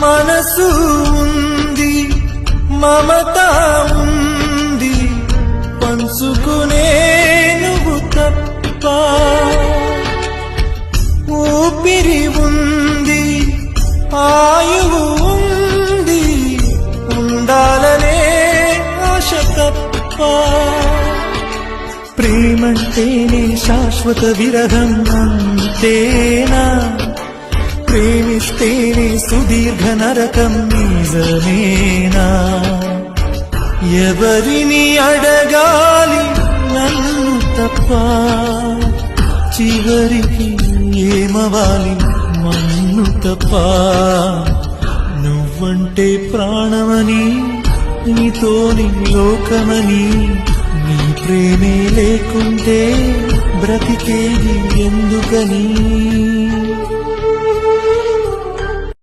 మనసు ఉంది మమత ఉంది పంచుకునే నువ్వు తప్ప ఊపిరి ఉంది ఆయువు ఉంది ఉండాలనే ఆశ తప్ప. ప్రేమంటేనే శాశ్వత విరహం అంతేనా? ప్రేమ ప్రేమిస్తేనే సుదీర్ఘ నరకం నిజమేనా? ఎవరిని అడగాలి నన్ను తప్ప? చివరికి ఏమవాలి మన్ను తప్ప? నువ్వంటే ప్రాణమని నీతోని లోకమని నీ ప్రేమే లేకుంటే బ్రతికేది ఎందుకని?